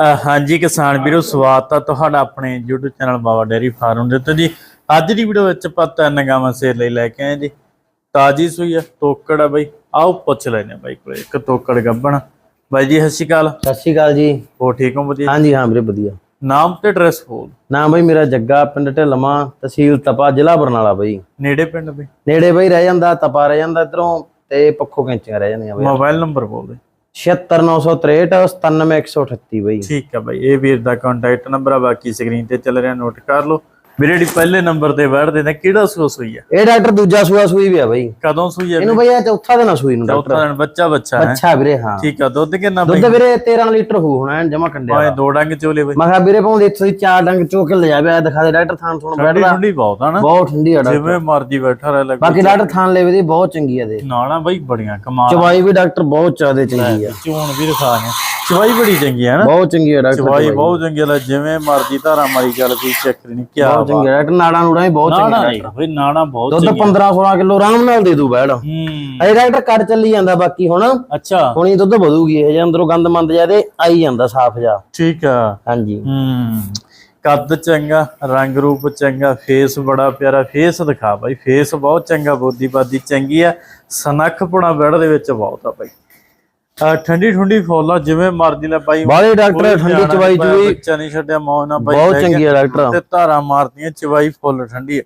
ਹਾਂਜੀ ਕਿਸਾਨ ਵੀਰੋ ਸਵਾਗਤ ਆ ਤੁਹਾਡਾ ਆਪਣੇ YouTube channel Baba dairy farm ਦੇ ਉੱਤੇ ਜੀ। ਅੱਜ ਦੀ ਵੀਡੀਓ ਵਿੱਚ ਆਪਾਂ ਤਿੰਨ ਗਾਵਾਂ ਲਈ ਲੈ ਕੇ ਆਏ ਜੀ। ਤਾਜੀ ਸੂਈ ਆ ਤੋਕੜ ਆ ਬਾਈ। ਆਓ ਪੁੱਛ ਲੈਨੇ ਬਾਈ ਕੋਲੇ ਇੱਕ ਤੋਕੜ ਗੱਬਣ। ਬਾਈ ਜੀ ਸਤਿ ਸ਼੍ਰੀ ਅਕਾਲ। ਸਤਿ ਸ਼੍ਰੀ ਅਕਾਲ ਜੀ। ਹੋ ਠੀਕ ਹੋ? ਵਧੀਆ? ਹਾਂਜੀ ਹਾਂ ਵੀਰੇ ਵਧੀਆ। ਨਾਮ ਤੇ ਐਡਰੈਸ ਬੋਲ। ਨਾਮ ਬਈ ਮੇਰਾ ਜੱਗਾ ਪਿੰਡ ਢਿਲਮਾ ਤਹਿਸੀਲ ਤਪਾ ਜ਼ਿਲ੍ਹਾ ਬਰਨਾਲਾ ਬਈ। ਨੇੜੇ ਪਿੰਡ ਬਈ? ਨੇੜੇ ਬਈ ਰਹਿ ਜਾਂਦਾ ਤਪਾ ਰਹਿ ਜਾਂਦਾ ਇਧਰੋਂ ਤੇ ਪੱਖੋ ਕੈਂਚੀਆਂ ਰਹਿ ਜਾਂਦੀਆਂ ਬਈ। ਮੋਬਾਈਲ ਨੰਬਰ ਬੋਲ ਦੇ। 76963 97138 ਬਾਈ। ਠੀਕ ਆ ਬਾਈ, ਇਹ ਵੀਰ ਦਾ ਕੰਟੈਕਟ ਨੰਬਰ ਆ, ਬਾਕੀ ਸਕਰੀਨ ਤੇ ਚੱਲ ਰਿਹਾ ਨੋਟ ਕਰ ਲਓ। ਵੀਰੇ ਜਿਹੜੀ ਪਹਿਲੇ ਨੰਬਰ ਤੇ ਵੜਦੇ ਨੇ ਕਿਹੜਾ ਸੂਆ ਸੂਈ ਆ? ਇਹ ਡਾਕਟਰ ਦੂਜਾ ਸੂਆ ਸੂਈ ਵੀ ਆ ਬਈ। ਕਦੋਂ ਸੂਈ ਆ ਇਹਨੂੰ ਬਈ ਇਹ ਚੌਥਾ ਦਿਨ ਆ ਸੂਈ ਨੂੰ ਡਾਕਟਰ। ਚੌਥਾ ਦਿਨ ਬੱਚਾ ਬੱਚਾ ਹੈ? ਅੱਛਾ ਵੀਰੇ ਹਾਂ। ਠੀਕ ਆ ਦੁੱਧ ਕਿੰਨਾ ਬਾਈ ਦੁੱਧ ਵੀਰੇ 13 ਲੀਟਰ ਹੋ ਹੋਣਾ ਜਮਾ ਕੰਡਿਆ ਭਾਵੇਂ ਦੋ ਡੰਗ ਚੋਲੇ ਬਾਈ। ਮੈਂ ਕਿਹਾ ਵੀਰੇ ਭਾਵੇਂ ਇੱਥੋਂ ਚਾਰ ਡੰਗ ਚੋ ਕੇ ਲੈ ਜਾਵੇ ਆ ਦਿਖਾ ਦੇ ਡਾਕਟਰ ਥਾਨ ਠੰਡੀ ਬੈਠਦਾ। ਠੰਡੀ ਬਹੁਤ ਆ ਨਾ। ਬਹੁਤ ਠੰਡੀ ਆ ਡਾਕਟਰ। ਜਿਵੇਂ ਮਰਜ਼ੀ ਬੈਠਾ ਰਹਿ ਲੱਗ ਬਾਕੀ ਡਾਕਟਰ ਥਾਨ ਲੈਵੇ ਦੀ ਬਹੁਤ ਚੰਗੀ ਆ ਦੇ ਨਾਣਾ ਬਾਈ ਬੜੀਆਂ ਕਮਾਲ ਚਵਾਈ ਵੀ ਡਾਕਟਰ ਬਹੁਤ ਜ਼ਿਆਦਾ ਚੰਗੀ ਆ। ਚੋਣ ਵੀ ਰਖਾ ਹੈ ਚਵਾਈ ਬੜੀ ਚੰਗੀ ਹੈ ਨਾ। ਬਹੁਤ ਚੰਗੀ ਆ ਡਾਕਟਰ ਚਵਾਈ ਬਹੁਤ ਚੰਗੀ ਹੈ ਜਿਵੇਂ ਮਰਜ਼ੀ ਧਾਰਾ ਮਾਰੀ ਚੱਲ ਕੋਈ ਚੱਕ ਨਹੀਂ ਕੀ ਬਹੁਤ ਚੰਗੀ ਡਾਕਟਰ ਨਾੜਾਂ ਨੂੜਾਂ ਵੀ ਬਹੁਤ ਚੰਗੀ ਨਹੀਂ ਬਈ ਨਾਣਾ ਬਹੁਤ ਦੁੱਧ 15 16 ਕਿਲੋ ਆਰਾਮ ਨਾਲ ਦੇ ਦੂ ਬੈੜ ਹੂੰ। ਇਹ ਡਾਕਟਰ ਕਰ ਚੱਲੀ ਜਾਂਦਾ ਬਾਕੀ ਹੁਣ ਅੱਛਾ। ਹੁਣ ਦੁੱਧ ਵਧੂਗੀ ਇਹ ਜੇ ਅੰਦਰੋਂ ਗੰਦ ਮੰਦ ਜਾਦੇ ਆਈ ਜਾਂਦਾ ਸਾਫ਼ ਜਾ ਠੀਕ ਆ। ਹਾਂਜੀ। ਹੂੰ। ਕੱਦ ਚੰਗਾ ਰੰਗ ਰੂਪ ਚੰਗਾ ਫੇਸ ਬੜਾ ਪਿਆਰਾ ਫੇਸ ਦਿਖਾ ਬਾਈ ਫੇਸ ਬਹੁਤ ਚੰਗਾ ਬੋਦੀ ਬਾਦੀ ਚੰਗੀ ਆ। ਸਨੱਖ ਪੁਣਾ ਬੈੜ ਦੇ ਵਿੱਚ ਬਹੁਤ ਆ ਬਾਈ। ਠੰਡੀ ਠੰਡੀ ਫੁੱਲ ਜਿਵੇਂ ਮਰਜ਼ੀ ਲੈ ਬਾਈ ਬਾਲੇ ਡਾਕਟਰ ਠੰਡੀ ਚਵਾਈ ਚੂਈ। ਬੱਚਾ ਨਹੀਂ ਛੱਡਿਆ ਮੌਜ ਨਾਲ ਬਾਈ ਬਹੁਤ ਚੰਗੀ। ਆ ਡਾਕਟਰ। ਤੇ ਧਾਰਾਂ ਮਾਰਦੀਆਂ ਚਵਾਈ ਫੁੱਲ ਠੰਡੀ ਆ।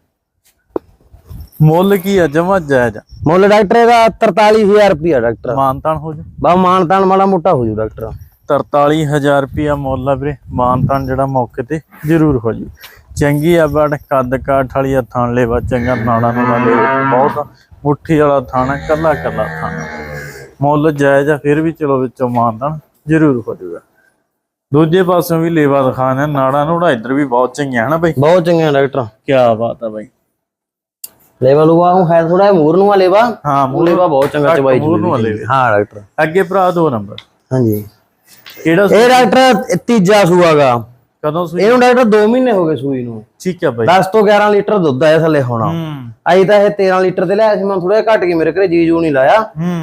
ਮੁੱਲ ਕੀ ਆ ਜਮਾ ਜਾਇਜ਼। ਮੁੱਲ ਡਾਕਟਰ ਇਹਦਾ 43000 ਰੁਪਿਆ ਡਾਕਟਰ। ਮਾਨਤਾਨ ਹੋ ਜਾ ਬਾ ਮਾਨਤਾਨ ਮਾੜਾ ਮੋਟਾ ਹੋ ਜੂ ਡਾਕਟਰ। 43000 ਰੁਪਿਆ ਮੁੱਲ ਆ ਵੀਰੇ ਮਾਨਤਾਨ ਜਿਹੜਾ ਮੌਕੇ ਤੇ ਜ਼ਰੂਰ ਹੋ ਜੂ ਚੰਗੀ ਆ ਬੜ ਕੱਦ ਕਾਠ ਵਾਲੀ ਆ ਥਾਣ ਲੈਵਾ ਚੰਗਾ ਨਾਣਾ ਨੂੰ ਲੈ ਬਹੁਤ ਮੁੱਠੀ ਵਾਲਾ ਥਾਣਾ ਕੱਲਾ ਕੱਲਾ ਥਾਣਾ। ਮੁੱਲ ਜਾਇਜ਼ ਆ ਫਿਰ ਵੀ ਚਲੋ ਵਿੱਚੋਂ ਮਾਨਤਾਨ ਜ਼ਰੂਰ ਹੋ ਜੂਗਾ ਦੂਜੇ ਪਾਸੋਂ ਵੀ ਲੇਵਾ ਦਿਖਾਣਾ ਨਾੜਾ ਨੂੜਾ ਇੱਧਰ ਵੀ ਬਹੁਤ ਚੰਗੀਆਂ ਹਨਾ ਬਈ? ਬਹੁਤ ਚੰਗਾ ਡਾਕਟਰ। ਕੀ ਬਾਤ ਆ ਬਈ। ਲੈਵਲ ਉਹ ਆ ਹੈ ਥੋੜਾ ਮੂਰ ਨੂੰ ਆ ਲੇਵਾ। ਹਾਂ ਮੂਰ ਲੇਵਾ ਬਹੁਤ ਚੰਗਾ ਚਵਾਈ ਮੂਰ ਨੂੰ ਆ ਚੂਈ ਲੇਵੇ। ਹਾਂ ਡਾਕਟਰ। ਅੱਗੇ ਭਰਾ ਦੋ ਨੰਬਰ। ਹਾਂਜੀ। ਕਿਹੜਾ ਇਹ ਡਾਕਟਰ ਤੀਜਾ ਸੂਆਗਾ ਕਦੋਂ ਸੂਈ? ਇਹਨੂੰ ਡਾਕਟਰ 2 ਮਹੀਨੇ ਹੋ ਗਏ ਸੂਈ ਨੂੰ। ਠੀਕ ਆ ਬਾਈ। 10 ਤੋਂ 11 ਲੀਟਰ ਦੁੱਧ ਆਇਆ ਥੱਲੇ ਹੋਣਾ। ਹੂੰ। ਅਜੇ ਤਾਂ ਇਹ 13 ਲੀਟਰ ਤੇ ਲਿਆ ਸੀ ਮੈਂ ਥੋੜਾ ਘੱਟ ਕੇ ਮੇਰੇ ਘਰੇ ਜੀ ਜੂ ਨਹੀਂ ਲਾਇਆ।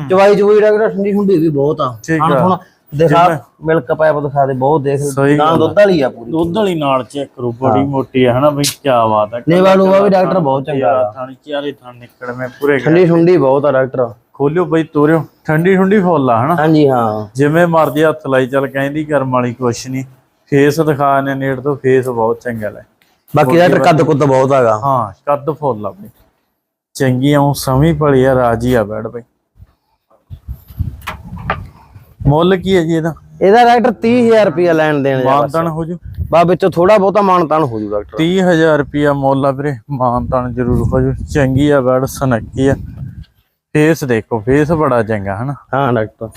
ਚਵਾਈ ਚਵਾਈ ਡਾਕਟਰ ਠੰਡੀ ਠੰਡੀ ਵੀ ਬਹੁਤ ਆ। ਠੀਕ ਹੁਣ ਆ। ਹੁਣ ਦਿਖਾ ਮਿਲਕ ਪਾਇਪ ਦਿਖਾ ਦੇ ਬਹੁਤ ਦੇਖ ਸਹੀ ਗਾਂ ਦੁੱਧ ਵਾਲੀ ਆ ਪੂਰੀ। ਦੁੱਧ ਵਾਲੀ ਨਾਲ ਚੈੱਕ ਕਰੋ ਬੜੀ ਮੋਟੀ ਹੈ ਹਨਾ ਬਈ ਕੀ ਬਾਤ ਹੈ ਲੇਵਾ ਲੂਵਾ ਵੀ ਡਾਕਟਰ ਬਹੁਤ ਚੰਗਾ ਆ। ਥਾਣੀ ਚਾਰੇ ਥਾਣ ਨਿਕਲ ਮੈਂ ਪੂਰੇ ਠੰਡੀ ਠੰਡੀ ਬਹੁਤ ਆ ਡਾਕਟਰ। ਖੋਲਿਓ ਬਈ ਤੋਰਿਓ। ਠੰਡੀ ਠੰਡੀ ਫੁੱਲ ਆ ਹਨਾ? ਹਾਂਜੀ ਹਾਂ। ਜਿਵੇਂ ਮਰਜ਼ੀ ਹੱਥ ਲਾਈ ਚੱਲ ਕਹਿੰਦੀ ਕਰਮ ਵਾਲੀ ਕੁਛ ਨਹੀਂ ਫੇਸ ਦਿਖਾ ਨੇ ਨੇੜ ਤੋਂ ਫੇਸ ਬਹੁਤ ਚੰਗਾ ਲੈ। ਬਾਕੀ ਡਾਕਟਰ ਕੱਦ ਕੁੱਦ ਬਹੁਤ ਹੈਗਾ। ਹਾਂ ਕੱਦ ਫੁੱਲ ਆ ਬਈ। ਚੰਗੀ ਆਉਂ ਸਮੀ ਭਲੀ ਆ ਰਾਜੀ ਆ ਬੈਠ ਬਈ। ਮੁੱਲ ਕੀ ਹੈ ਜੀ ਇਹਦਾ? ਇਹਦਾ ਡਾਕਟਰ 30000 ਰੁਪਇਆ ਲੈਣ ਦੇਣ ਜਾ ਮਾਨਤਨ ਹੋ ਜੂ? ਬਾ ਵਿੱਚੋਂ ਥੋੜਾ ਬਹੁਤਾ ਮਾਨਤਾਨ ਹੋ ਜੂ ਡਾਕਟਰ। 30000 ਰੁਪਿਆ ਮੁੱਲ ਆ ਵੀਰੇ ਮਾਨਤਨ ਜ਼ਰੂਰ ਹੋ ਜੂ। ਚੰਗੀ ਆ ਬੈੜ ਸਨੱਕੀ ਆ। ਫੇਸ ਦੇਖੋ ਫੇਸ ਬੜਾ ਚੰਗਾ ਹਨਾ? ਹਾਂ ਡਾਕਟਰ।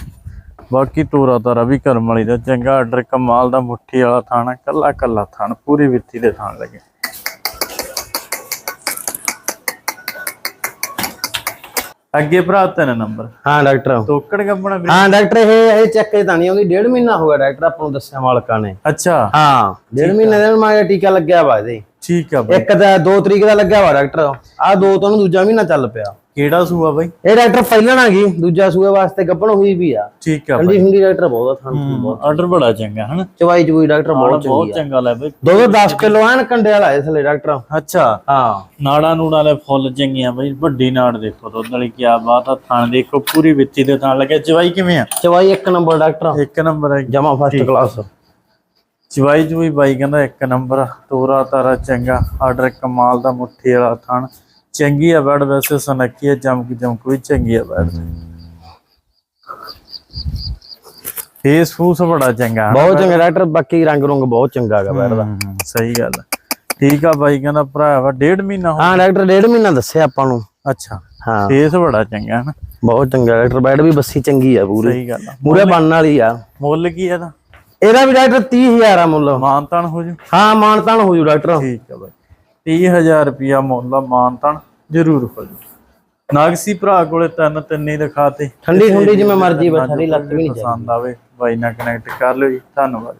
ਬਾਕੀ ਤੋਰਾ ਤਾਰਾ ਵੀ ਕਰਮ ਵਾਲੀ ਦਾ ਚੰਗਾ ਆਰਡਰ ਕਮਾਲ ਦਾ ਮੁੱਠੀ ਵਾਲਾ ਥਾਣਾ ਕੱਲਾ ਕੱਲਾ ਥਾਣ ਪੂਰੀ ਵਿੱਥੀ ਦੇ ਥਾਣ ਲੱਗੇ। ਅੱਗੇ ਭਰਾ ਤਿੰਨ ਨੰਬਰ। ਹਾਂ ਡਾਕਟਰ ਗੱਬਣਾ ਵੀਰੇ। ਹਾਂ ਡਾਕਟਰ ਇਹ ਇਹ ਚੈੱਕ ਤਾਂ ਨਹੀਂ ਆਉਂਦੀ ਡੇਢ ਮਹੀਨਾ ਹੋ ਗਿਆ ਡਾਕਟਰ ਆਪਾਂ ਨੂੰ ਦੱਸਿਆ ਮਾਲਕਾਂ ਨੇ। ਅੱਛਾ। ਹਾਂ ਡੇਢ ਮਹੀਨੇ ਦੇ ਮਾਇਆ ਟੀਕਾ ਲੱਗਿਆ ਵਾ ਇਹਦੇ। ਠੀਕ ਆ ਬਈ। ਇੱਕ ਤਾਂ 2 ਤਰੀਕ ਦਾ ਲੱਗਿਆ ਵਾ ਡਾਕਟਰ। ਆ ਦੋ ਤੋਂ ਦੂਜਾ ਮਹੀਨਾ ਚੱਲ ਪਿਆ। ਕਿਹੜਾ ਸੂਆ ਬਈ? ਇਹ ਡਾਕਟਰ ਪਹਿਲਾਂ ਨਾ ਗਈ ਦੂਜਾ ਸੂਏ ਵਾਸਤੇ ਗੱਭਣ ਹੋਈ ਵੀ ਆ। ਠੀਕ ਆ ਠੰਡੀ ਠੰਡੀ ਡਾਕਟਰ ਬਹੁਤ ਆ ਥਾਂ ਆਰਡਰ ਬੜਾ ਚੰਗਾ ਹਨਾ? ਚਵਾਈ ਚਵਾਈ ਡਾਕਟਰ ਬਹੁਤ ਬਹੁਤ ਚੰਗੀ ਆ। ਚੰਗਾ ਲੈ ਬਈ। ਦੁੱਧ 10 ਕਿਲੋ ਐਨ ਕੰਡੇ ਵਾਲਾ ਇਸ ਲਈ ਡਾਕਟਰ। ਅੱਛਾ। ਹਾਂ। ਨਾੜਾ ਨੂੜਾ ਵਾਲੇ ਫੁੱਲ ਚੰਗੀਆਂ ਬਈ ਵੱਡੀ ਨਾੜ ਦੇਖੋ ਦੁੱਧ ਵਾਲੀ ਕੀ ਬਾਤ ਆ ਥਣ ਦੇਖੋ ਪੂਰੀ ਵਿੱਤੀ ਦੇ ਥਣ ਲੱਗਿਆ ਚਵਾਈ ਕਿਵੇਂ ਆ? ਚਵਾਈ ਇੱਕ ਨੰਬਰ ਡਾਕਟਰ। ਇੱਕ ਨੰਬਰ ਹੈ ਜਮਾ ਫਸਟ ਕਲਾਸ ਚਵਾਈ ਜੂਈ ਬਾਈ ਕਹਿੰਦਾ ਇੱਕ ਨੰਬਰ ਤੋਰਾ ਤਾਰਾ ਚੰਗਾ ਆਰਡਰ ਕਮਾਲ ਦਾ ਮੁੱਠੀ ਵਾਲਾ ਥਣ। ਚੰਗੀ ਆ ਬੈਡ ਵੈਸੇ ਸਨੱਕੀ ਆ ਚਮਕ ਚਮਕ ਵੀ ਚੰਗੀ ਆ ਬੈਡ ਫੇਸ ਫੂਸ ਬੜਾ ਚੰਗਾ। ਬਹੁਤ ਚੰਗਾ ਡਾਕਟਰ ਬਾਕੀ ਰੰਗ ਰੁੰਗ ਬਹੁਤ ਚੰਗਾ ਹੈਗਾ ਹਮ, ਸਹੀ ਗੱਲ। ਠੀਕ ਆ ਬਾਈ ਕਹਿੰਦਾ ਭਰਾਵਾ ਡੇਢ ਮਹੀਨਾ ਹੋ ਹਾਂ ਡਾਕਟਰ ਡੇਢ ਮਹੀਨਾ ਦੱਸਿਆ ਆਪਾਂ ਨੂੰ। ਅੱਛਾ ਹਾਂ। ਫੇਸ ਬੜਾ ਚੰਗਾ ਹਨਾ ਬਹੁਤ ਚੰਗਾ ਡਾਕਟਰ ਬੈਡ ਵੀ ਬੱਸੀ ਚੰਗੀ ਆ ਪੂਰੀ। ਸਹੀ ਗੱਲ ਪੂਰੇ ਬਣਨ ਵਾਲੀ ਆ। ਮੁੱਲ ਕੀ ਆ ਇਹਦਾ? ਇਹਦਾ ਵੀ ਡਾਕਟਰ 30000 ਆ ਮੁੱਲ। ਮਾਨਤਾਨ ਹੋ ਜੂ। ਹਾਂ ਮਾਨਤਾਨ ਹੋ ਜੂ ਡਾਕਟਰ ਠੀਕ ਆ ਬਾਈ। 30000 ਰੁਪਿਆ ਮੁੱਲ ਆ ਮਾਨਤਾਨ। ਜ਼ਰੂਰ ਹੋ ਜੂ ਨਾਗਸੀ ਭਰਾ ਕੋਲੇ ਤਿੰਨ ਤਿੰਨ ਹੀ ਦਿਖਾਤੇ ਠੰਡੀ ਠੰਡੀ ਜਿਵੇਂ ਮਰਜ਼ੀ ਬੈਠਾ ਦੀ ਲੱਤ ਵੀ ਨਹੀਂ ਪਸੰਦ ਆਵੇ ਬਾਈ ਨਾਲ ਕਨੈਕਟ ਕਰ ਲਿਓ ਜੀ। ਧੰਨਵਾਦ।